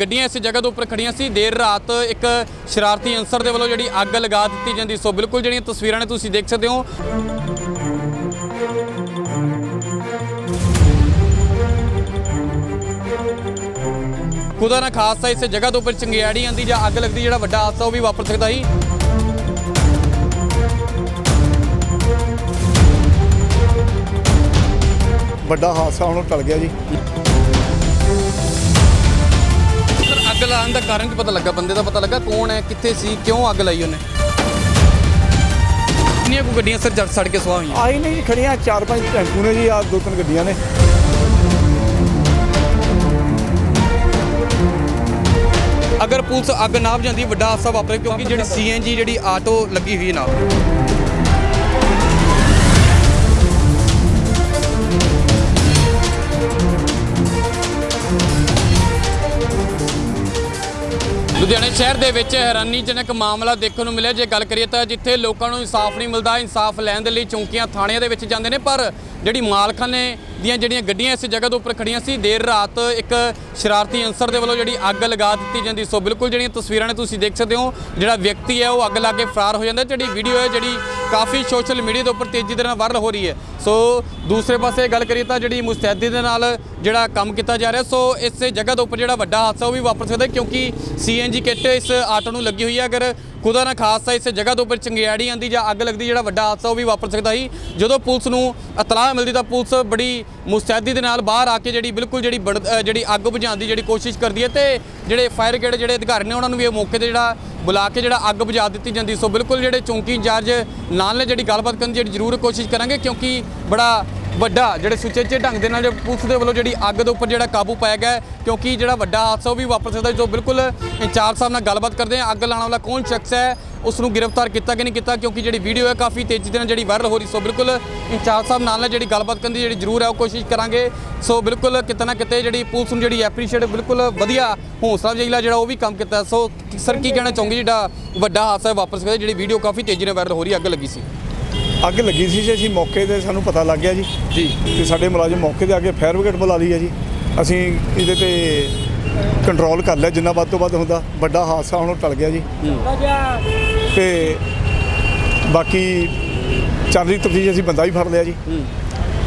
ਗੱਡੀਆਂ ਇਸ ਜਗ੍ਹਾ ਦੇ ਉੱਪਰ ਖੜੀਆਂ ਸੀ। ਦੇਰ ਰਾਤ ਇੱਕ ਸ਼ਰਾਰਤੀ ਅਨਸਰ ਦੇ ਵੱਲੋਂ ਜਿਹੜੀ ਅੱਗ ਲਗਾ ਦਿੱਤੀ ਜਾਂਦੀ। ਸੋ ਬਿਲਕੁਲ ਜਿਹੜੀਆਂ ਤਸਵੀਰਾਂ ਨੇ ਤੁਸੀਂ ਦੇਖ ਸਕਦੇ ਹੋ। ਖੁਦਾ ਨਾ ਖਾਸਾ ਇਸ ਜਗ੍ਹਾ ਦੇ ਉੱਪਰ ਚੰਗਿਆੜੀ ਆਂਦੀ ਜਾਂ ਅੱਗ ਲੱਗਦੀ, ਜਿਹੜਾ ਵੱਡਾ ਹਾਦਸਾ ਉਹ ਵੀ ਵਾਪਰ ਸਕਦਾ ਸੀ। ਵੱਡਾ ਹਾਦਸਾ ਹੁਣ ਟਲ ਗਿਆ ਜੀ। ਅੱਗ ਲਾਉਣ ਦਾ ਕਾਰਨ ਕੀ ਪਤਾ ਲੱਗਾ? ਬੰਦੇ ਦਾ ਪਤਾ ਲੱਗਾ ਕੌਣ ਹੈ ਕਿੱਥੇ ਸੀ ਕਿਉਂ ਅੱਗ ਲਾਈ ਉਹਨੇ? ਕਿੰਨੀਆਂ ਕੁ ਗੱਡੀਆਂ ਸਰ ਜੜ ਸੜ ਕੇ ਸੁਆਹ ਹੋਈਆਂ? ਆਈ ਨਹੀਂ ਜੀ ਖੜੀਆਂ ਚਾਰ ਪੰਜ ਟੈਂਪੂ ਨੇ ਜੀ ਆ ਦੋ ਤਿੰਨ ਗੱਡੀਆਂ ਨੇ। ਅਗਰ ਪੁਲਿਸ ਅੱਗ ਨਾ ਬੁਝਾਉਂਦੀ ਵੱਡਾ ਹਾਦਸਾ ਵਾਪਰੇ ਕਿਉਂਕਿ ਜਿਹੜੀ ਸੀਐਨਜੀ ਜਿਹੜੀ ਆਟੋ ਲੱਗੀ ਹੋਈ ਨਾਲ। ਲੁਧਿਆਣੇ ਸ਼ਹਿਰ ਦੇ ਵਿੱਚ ਹੈਰਾਨੀਜਨਕ ਮਾਮਲਾ ਦੇਖਣ ਨੂੰ ਮਿਲਿਆ। ਜੇ ਗੱਲ ਕਰੀਏ ਤਾਂ ਜਿੱਥੇ ਲੋਕਾਂ ਨੂੰ ਇਨਸਾਫ ਨਹੀਂ ਮਿਲਦਾ, ਇਨਸਾਫ ਲੈਣ ਦੇ ਲਈ ਚੌਂਕੀਆਂ ਥਾਣਿਆਂ ਦੇ ਵਿੱਚ ਜਾਂਦੇ ਨੇ, ਪਰ ਜਿਹੜੀ ਮਾਲਖਾਨੇ ਦੀਆਂ ਜਿਹੜੀਆਂ ਗੱਡੀਆਂ ਇਸ ਜਗ੍ਹਾ ਦੇ ਉੱਪਰ ਖੜੀਆਂ ਸੀ, ਦੇਰ ਰਾਤ ਇੱਕ ਸ਼ਰਾਰਤੀ ਅਨਸਰ ਦੇ ਵੱਲੋਂ ਜਿਹੜੀ ਅੱਗ ਲਗਾ ਦਿੱਤੀ ਜਾਂਦੀ। ਸੋ ਬਿਲਕੁਲ ਜਿਹੜੀਆਂ ਤਸਵੀਰਾਂ ਨੇ ਤੁਸੀਂ ਦੇਖ ਸਕਦੇ ਹੋ, ਜਿਹੜਾ ਵਿਅਕਤੀ ਹੈ ਉਹ ਅੱਗ ਲਾ ਕੇ ਫਰਾਰ ਹੋ ਜਾਂਦਾ। ਜਿਹੜੀ ਵੀਡੀਓ ਹੈ ਜਿਹੜੀ ਕਾਫੀ ਸੋਸ਼ਲ ਮੀਡੀਆ ਦੇ ਉੱਪਰ ਤੇਜ਼ੀ ਦੇ ਨਾਲ ਵਾਇਰਲ ਹੋ ਰਹੀ ਹੈ। ਸੋ ਦੂਸਰੇ ਪਾਸੇ ਗੱਲ ਕਰੀਏ ਤਾਂ ਜਿਹੜੀ ਮੁਸਤੈਦੀ ਦੇ ਨਾਲ ਜਿਹੜਾ ਕੰਮ ਕੀਤਾ ਜਾ ਰਿਹਾ, ਸੋ ਇਸੇ ਜਗ੍ਹਾ ਦੇ ਉੱਪਰ ਜਿਹੜਾ ਵੱਡਾ ਹਾਦਸਾ ਉਹ ਵੀ ਵਾਪਰ ਸਕਦਾ ਹੈ ਕਿਉਂਕਿ ਸੀਐਨਜੀ ਕਿੱਟ ਇਸ ਆਟੋ ਨੂੰ ਲੱਗੀ ਹੋਈ ਹੈ। ਅਗਰ ਖੁਦਾ ਨਾ ਖਾਸਾ ਇਸ ਜਗ੍ਹਾ ਦੇ ਉੱਪਰ ਚੰਗਿਆੜੀ ਆਂਦੀ ਜਾਂ ਅੱਗ ਲੱਗਦੀ ਜਿਹੜਾ ਵੱਡਾ ਹਾਦਸਾ ਉਹ ਵੀ ਵਾਪਰ ਸਕਦਾ ਸੀ। ਜਦੋਂ ਪੁਲਿਸ ਨੂੰ ਇਤਲਾਹ ਮਿਲਦੀ ਤਾਂ ਪੁਲਿਸ ਬੜੀ ਮੁਸਤੈਦੀ ਦੇ ਨਾਲ ਬਾਹਰ ਆ ਕੇ ਜਿਹੜੀ ਬਿਲਕੁਲ ਜਿਹੜੀ ਬੜ- ਜਿਹੜੀ ਅੱਗ ਬੁਝਾਉਣ ਦੀ ਜਿਹੜੀ ਕੋਸ਼ਿਸ਼ ਕਰਦੀ ਹੈ ਤੇ ਜਿਹੜੇ ਫਾਇਰ ਬ੍ਰਿਗੇਡ ਜਿਹੜੇ ਅਧਿਕਾਰੀ ਨੇ ਉਹਨਾਂ ਨੂੰ ਵੀ ਇਹ ਮੌਕੇ ਤੇ ਜਿਹੜਾ ਬੁਲਾ ਕੇ ਜਿਹੜਾ ਅੱਗ ਬੁਝਾ ਦਿੱਤੀ ਜਾਂਦੀ। ਸੋ ਬਿਲਕੁਲ ਜਿਹੜੇ ਚੌਂਕੀ ਇੰਚਾਰਜ ਨਾਲ ਨੇ, ਜਿਹੜੀ ਗੱਲਬਾਤ ਕਰਨ ਦੀ ਜਿਹੜੀ ਜ਼ਰੂਰ ਕੋਸ਼ਿਸ਼ ਕਰਾਂਗੇ, ਕਿਉਂਕਿ ਬੜਾ ਵੱਡਾ, ਜਿਹੜੇ ਸੁਚੇਚੇ ਢੰਗ ਦੇ ਨਾਲ ਪੁਲਿਸ ਦੇ ਵੱਲੋਂ ਜਿਹੜੀ ਅੱਗ ਦੇ ਉੱਪਰ ਜਿਹੜਾ ਕਾਬੂ ਪਾਇਆ ਗਿਆ ਕਿਉਂਕਿ ਜਿਹੜਾ ਵੱਡਾ ਹਾਦਸਾ ਉਹ ਵੀ ਵਾਪਰ ਸਕਦਾ ਜੋ ਬਿਲਕੁਲ ਇੰਚਾਰਜ ਸਾਹਿਬ ਨਾਲ ਗੱਲਬਾਤ ਕਰਦੇ ਹਾਂ। ਅੱਗ ਲਾਉਣ ਵਾਲਾ ਕੌਣ ਸ਼ਖਸ ਹੈ ਉਸ ਨੂੰ ਗ੍ਰਿਫਤਾਰ ਕੀਤਾ ਕਿ ਨਹੀਂ ਕੀਤਾ, ਕਿਉਂਕਿ ਜਿਹੜੀ ਵੀਡੀਓ ਹੈ ਕਾਫੀ ਤੇਜ਼ੀ ਦੇ ਨਾਲ ਜਿਹੜੀ ਵਾਇਰਲ ਹੋ ਰਹੀ ਸੋ ਬਿਲਕੁਲ ਇੰਚਾਰਜ ਸਾਹਿਬ ਨਾਲ ਨਾਲ ਜਿਹੜੀ ਗੱਲਬਾਤ ਕਰਨ ਦੀ ਜਿਹੜੀ ਜ਼ਰੂਰ ਹੈ, ਉਹ ਕੋਸ਼ਿਸ਼ ਕਰਾਂਗੇ। ਸੋ ਬਿਲਕੁਲ ਕਿਤੇ ਨਾ ਕਿਤੇ ਜਿਹੜੀ ਪੁਲਿਸ ਨੂੰ ਜਿਹੜੀ ਐਪਰੀਸ਼ੀਏਟ ਬਿਲਕੁਲ ਵਧੀਆ ਹੌਸਲਾ ਅਫਜ਼ਾਈ ਜਿਹੜਾ ਉਹ ਵੀ ਕੰਮ ਕੀਤਾ ਸੋ ਸਰ, ਕੀ ਕਹਿਣਾ ਚਾਹੋਗੇ ਜਿਹੜਾ ਵੱਡਾ ਹਾਦਸਾ ਵਾਪਰ ਸਕਦਾ ਜਿਹੜੀ ਵੀਡੀਓ ਕਾਫੀ ਤੇਜ਼ੀ ਨਾਲ ਵਾਇਰਲ ਹੋ ਰਹੀ ਅੱਗ ਲੱਗੀ ਸੀ? ਅੱਗ ਲੱਗੀ ਸੀ ਜੀ ਅਸੀਂ ਮੌਕੇ ਤੇ ਸਾਨੂੰ ਪਤਾ ਲੱਗ ਗਿਆ ਜੀ। ਜੀ। ਤੇ ਸਾਡੇ ਮੁਲਾਜ਼ਮ ਮੌਕੇ ਤੇ ਆ ਕੇ ਫਾਇਰ ਬ੍ਰਿਗੇਡ ਬੁਲਾ ਲਈ ਹੈ ਜੀ। ਅਸੀਂ ਇਹਦੇ ਤੇ ਕੰਟਰੋਲ ਕਰ ਲਿਆ ਜਿੰਨਾ ਵੱਧ ਤੋਂ ਵੱਧ ਹੁੰਦਾ। ਵੱਡਾ ਹਾਦਸਾ ਹੁਣ ਟਲ ਗਿਆ ਜੀ। ਤੇ ਬਾਕੀ ਚੱਲ ਰਹੀ ਤਫਤੀਸ਼ ਅਸੀਂ ਬੰਦਾ ਵੀ ਫੜ ਲਿਆ ਜੀ।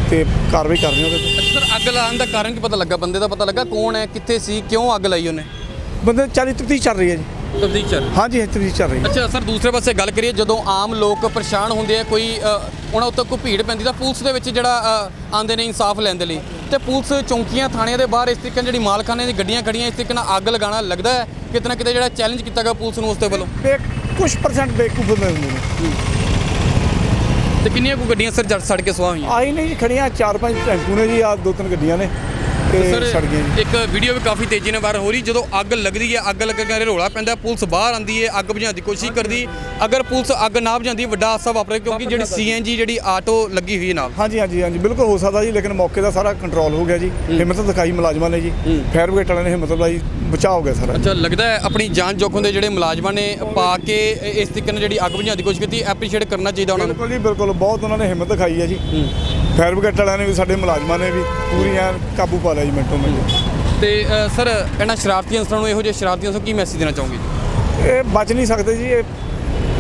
ਤੇ ਕਾਰਵਾਈ ਕਰ ਰਹੇ ਹਾਂ ਉਹਦੇ ਤੇ। ਸਰ ਅੱਗ ਲਾਉਣ ਦਾ ਕਾਰਨ ਕੀ ਪਤਾ ਲੱਗਾ? ਬੰਦੇ ਦਾ ਪਤਾ ਲੱਗਾ ਕੌਣ ਹੈ ਕਿੱਥੇ ਸੀ ਕਿਉਂ ਅੱਗ ਲਾਈ ਉਹਨੇ? ਬੰਦੇ ਚੱਲ ਤਫਤੀਸ਼ ਚੱਲ ਰਹੀ ਹੈ ਜੀ। ਤਬਦੀਕ ਚਰ ਹਾਂਜੀ ਤਫਤੀਸ਼ ਚੱਲ ਰਹੀ ਹੈ। ਅੱਛਾ ਸਰ ਦੂਸਰੇ ਪਾਸੇ ਗੱਲ ਕਰੀਏ ਜਦੋਂ ਆਮ ਲੋਕ ਪਰੇਸ਼ਾਨ ਹੁੰਦੇ ਆ ਕੋਈ ਉਹਨਾਂ ਉੱਤੇ ਕੋਈ ਭੀੜ ਪੈਂਦੀ ਤਾਂ ਪੁਲਿਸ ਦੇ ਵਿੱਚ ਜਿਹੜਾ ਆਂਦੇ ਨੇ ਇਨਸਾਫ ਲੈਣ ਦੇ ਲਈ। ਤੇ ਪੁਲਿਸ ਚੌਂਕੀਆਂ ਥਾਣਿਆਂ ਦੇ ਬਾਹਰ ਇਸ ਤਰੀਕੇ ਨਾਲ ਜਿਹੜੀ ਮਾਲਖਾਨੇ ਦੀ ਗੱਡੀਆਂ ਖੜੀਆਂ ਇਸ ਤਰੀਕੇ ਨਾਲ ਅੱਗ ਲਗਾਉਣਾ ਲੱਗਦਾ ਹੈ? ਕਿਤੇ ਨਾ ਕਿਤੇ ਜਿਹੜਾ ਚੈਲੰਜ ਕੀਤਾ ਗਿਆ ਪੁਲਿਸ ਨੂੰ ਉਸ ਦੇ ਵੱਲੋਂ? ਕੁਝ ਪਰਸੈਂਟ ਬੇਕੂਫ ਹੁੰਦੇ ਨੇ। ਤੇ ਕਿੰਨੀਆਂ ਕੁ ਗੱਡੀਆਂ ਸਰ ਜੜ ਸੜ ਕੇ ਸੁਆਹ ਹੋਈਆਂ? ਆਈ ਨਹੀਂ ਖੜੀਆਂ ਚਾਰ ਪੰਜ ਟੈਂਪੂ ਨੇ ਜੀ ਆ ਦੋ ਤਿੰਨ ਗੱਡੀਆਂ ਨੇ। ਤੇ ਸੜ ਜੀ ਇੱਕ ਵੀਡੀਓ ਵੀ ਕਾਫੀ ਤੇਜ਼ੀ ਨਾਲ ਵਾਇਰਲ ਹੋ ਰਹੀ ਜਦੋਂ ਅੱਗ ਲੱਗਦੀ ਹੈ ਅੱਗ ਲੱਗਣ ਕਰਕੇ ਰੋਲਾ ਪੈਂਦਾ ਪੁਲਿਸ ਬਾਹਰ ਆਂਦੀ ਹੈ ਅੱਗ ਬੁਝਾਉਣ ਦੀ ਕੋਸ਼ਿਸ਼ ਕਰਦੀ ਅਗਰ ਪੁਲਿਸ ਅੱਗ ਨਾ ਬੁਝਾਉਂਦੀ ਵੱਡਾ ਹਾਦਸਾ ਵਾਪਰੇ ਕਿਉਂਕਿ ਜਿਹੜੀ ਸੀਐਨਜੀ ਜਿਹੜੀ ਆਟੋ ਲੱਗੀ ਹੋਈ ਹੈ ਨਾਲ। ਹਾਂਜੀ ਹਾਂਜੀ ਹਾਂਜੀ ਬਿਲਕੁਲ ਹੋ ਸਕਦਾ ਜੀ ਲੇਕਿਨ ਮੌਕੇ ਦਾ ਸਾਰਾ ਕੰਟਰੋਲ ਹੋ ਗਿਆ ਜੀ। ਹਿੰਮਤ ਦਿਖਾਈ ਮੁਲਾਜ਼ਮਾਂ ਨੇ ਜੀ। ਫਾਇਰ ਬ੍ਰਿਗੇਡ ਵਾਲਿਆਂ ਨੇ ਹਿੰਮਤ ਦਿਖਾਈ ਬਚਾਅ ਹੋ ਗਿਆ ਸਾਰਾ। ਅੱਛਾ ਲੱਗਦਾ ਹੈ ਆਪਣੀ ਜਾਨ ਜੋਖਮ ਦੇ ਜਿਹੜੇ ਮੁਲਾਜ਼ਮਾਂ ਨੇ ਪਾ ਕੇ ਇਸ ਤਰੀਕੇ ਨਾਲ ਜਿਹੜੀ ਅੱਗ ਬੁਝਾਉਣ ਦੀ ਕੋਸ਼ਿਸ਼ ਕੀਤੀ ਐਪਰੀਸ਼ੀਏਟ ਕਰਨਾ ਚਾਹੀਦਾ ਉਹਨਾਂ ਨੂੰ। ਬਿਲਕੁਲ ਜੀ ਬਿਲਕੁਲ। ਬਹੁਤ ਉਹਨਾਂ ਨੇ ਹਿੰਮਤ ਦਿਖਾਈ ਹੈ ਜੀ। ਫਾਇਰ ਬ੍ਰਿਗੇਡ ਵਾਲਿਆਂ ਨੇ ਵੀ ਸਾਡੇ ਮੁਲਾਜ਼ਮਾਂ ਨੇ ਵੀ ਪੂਰੀ ਐਨ ਕਾਬੂ ਪਾ ਲਿਆ ਜੀ ਮਿੰਟੋ ਮਿੰਟ। ਤੇ ਅ, ਸਰ ਇਹਨਾਂ ਸ਼ਰਾਰਤੀ ਅਨਸਰਾਂ ਨੂੰ ਇਹੋ ਜਿਹੇ ਸ਼ਰਾਰਤੀ ਅਨਸਰਾਂ ਨੂੰ ਕੀ ਮੈਸੇਜ ਦੇਣਾ ਚਾਹੋਗੇ ਜੀ? ਇਹ ਬਚ ਨਹੀਂ ਸਕਦੇ ਜੀ ਇਹ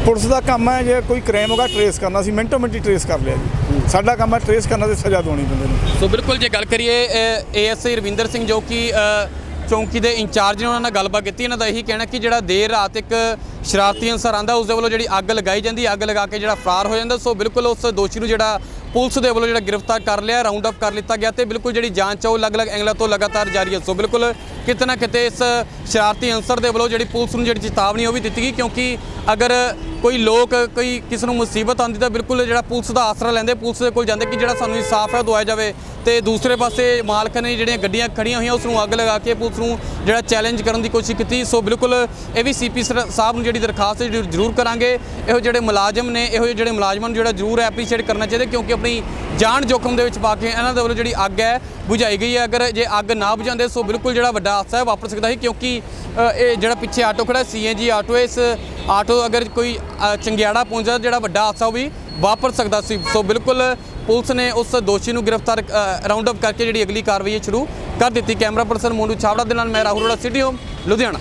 ਪੁਲਿਸ ਦਾ ਕੰਮ ਹੈ ਜੇ ਕੋਈ ਕ੍ਰਾਈਮ ਹੋਗਾ ਟਰੇਸ ਕਰਨਾ ਸੀ ਮਿੰਟੋ ਮਿੰਟ ਹੀ ਟਰੇਸ ਕਰ ਲਿਆ ਜੀ। ਸਾਡਾ ਕੰਮ ਹੈ ਟਰੇਸ ਕਰਨਾ ਤੇ ਸਜ਼ਾ ਦਿਵਾਉਣੀ ਬੰਦੇ ਨੂੰ। ਸੋ ਬਿਲਕੁਲ ਜੇ ਗੱਲ ਕਰੀਏ ਏਐਸਆਈ ਰਵਿੰਦਰ ਸਿੰਘ ਜੋ ਕਿ ਅ, ਚੌਂਕੀ ਦੇ ਇੰਚਾਰਜ ਨੇ ਉਹਨਾਂ ਨਾਲ ਗੱਲਬਾਤ ਕੀਤੀ ਇਹਨਾਂ ਦਾ ਇਹੀ ਕਹਿਣਾ ਕਿ ਜਿਹੜਾ ਦੇਰ ਰਾਤ ਇੱਕ ਸ਼ਰਾਰਤੀ ਅਨਸਰ ਆਂਦਾ ਉਸ ਦੇ ਵੱਲੋਂ ਜਿਹੜੀ ਅੱਗ ਲਗਾਈ ਜਾਂਦੀ ਅੱਗ ਲਗਾ ਕੇ ਜਿਹੜਾ ਫਰਾਰ ਹੋ ਜਾਂਦਾ ਸੋ ਬਿਲਕੁਲ ਉਸ ਦੋਸ਼ੀ ਨੂੰ ਜਿਹੜਾ ਪੁਲਿਸ ਦੇ ਵੱਲੋਂ ਜਿਹੜਾ ਗ੍ਰਿਫਤਾਰ ਕਰ ਲਿਆ ਰਾਉਂਡ ਅਪ ਕਰ ਲਿੱਤਾ ਗਿਆ ਤੇ ਬਿਲਕੁਲ ਜਿਹੜੀ ਜਾਂਚ ਹੈ ਉਹ ਅਲੱਗ-ਅਲੱਗ ਐਂਗਲਾਂ ਤੋਂ ਲਗਾਤਾਰ ਜਾਰੀ ਹੈ ਸੋ ਬਿਲਕੁਲ ਕਿਤੇ ਨਾ ਕਿਤੇ ਇਸ ਸ਼ਰਾਰਤੀ ਅਨਸਰ ਦੇ ਵੱਲੋਂ ਜਿਹੜੀ ਪੁਲਿਸ ਨੂੰ ਜਿਹੜੀ ਚੇਤਾਵਨੀ ਉਹ ਵੀ ਦਿੱਤੀ ਗਈ ਕਿਉਂਕਿ ਅਗਰ ਕੋਈ ਲੋਕ ਕੋਈ ਕਿਸ ਨੂੰ ਮੁਸੀਬਤ ਆਉਂਦੀ ਤਾਂ ਬਿਲਕੁਲ ਜਿਹੜਾ ਪੁਲਿਸ ਦਾ ਆਸਰਾ ਲੈਂਦੇ, ਪੁਲਿਸ ਦੇ ਕੋਲ ਜਾਂਦੇ ਕਿ ਜਿਹੜਾ ਸਾਨੂੰ ਇਨਸਾਫ ਹੈ ਉਹ ਦਵਾਇਆ ਜਾਵੇ। ਤੇ ਦੂਸਰੇ ਪਾਸੇ ਮਾਲਕ ਨੇ ਜਿਹੜੀਆਂ ਗੱਡੀਆਂ ਖੜੀਆਂ ਹੋਈਆਂ, ਉਸ ਨੂੰ ਅੱਗ ਲਗਾ ਕੇ ਪੁਲਿਸ ਨੂੰ ਜਿਹੜਾ ਚੈਲੰਜ ਕਰਨ ਦੀ ਕੋਸ਼ਿਸ਼ ਕੀਤੀ। ਸੋ ਬਿਲਕੁਲ ਇਹ ਵੀ ਸੀਪੀ ਸਾਹਿਬ ਨੂੰ ਜਿਹੜੀ ਦਰਖਾਸਤ ਹੈ ਜ਼ਰੂਰ ਕਰਾਂਗੇ। ਇਹੋ ਜਿਹੜੇ ਮੁਲਾਜ਼ਮ ਨੇ, ਇਹੋ ਜਿਹੜੇ ਮੁਲਾਜ਼ਮਾਂ ਨੂੰ ਜਿਹੜਾ ਜ਼ਰੂਰ ਐਪਰੀਸ਼ੀਏਟ ਕਰਨਾ ਚਾਹੀਦਾ ਕਿਉਂਕਿ ਆਪਣੀ ਜਾਨ ਜੋਖਮ ਦੇ ਵਿੱਚ ਪਾ ਕੇ ਇਹਨਾਂ ਦੇ ਵੱਲੋਂ ਜਿਹੜੀ ਅੱਗ ਹੈ, ਬੁਝਾਈ ਗਈ ਹੈ। ਅਗਰ ਜੇ ਅੱਗ ਨਾ ਬੁਝਾਉਂਦੇ, ਸੋ ਬਿਲਕੁਲ ਜਿਹੜਾ ਵੱਡਾ ਹਾਦਸਾ ਹੈ ਵਾਪਰ ਸਕਦਾ ਸੀ ਕਿਉਂਕਿ ਇਹ ਜਿਹੜਾ ਪਿੱਛੇ ਆਟੋ ਖੜਾ ਸੀਐਨਜੀ ਆਟੋ ਹੈ, ਇਸ ਆਟੋ ਅਗਰ ਕੋਈ ਚੰਗਿਆੜਾ ਪਹੁੰਚਦਾ, ਜਿਹੜਾ ਵੱਡਾ ਹਾਦਸਾ ਉਹ ਵੀ ਵਾਪਰ ਸਕਦਾ ਸੀ। ਸੋ ਬਿਲਕੁਲ ਪੁਲਿਸ ਨੇ ਉਸ ਦੋਸ਼ੀ ਨੂੰ ਗ੍ਰਿਫਤਾਰ ਰਾਉਂਡ ਅਪ ਕਰਕੇ ਜਿਹੜੀ ਅਗਲੀ ਕਾਰਵਾਈ ਹੈ ਸ਼ੁਰੂ ਕਰ ਦਿੱਤੀ। ਕੈਮਰਾ ਪਰਸਨ ਮੋਨੂ ਛਾਵੜਾ ਦੇ ਨਾਲ ਮੈਂ ਰਾਹੁਲ ਰੋੜਾ ਸਿਟੀ ਹੋਮ, ਲੁਧਿਆਣਾ।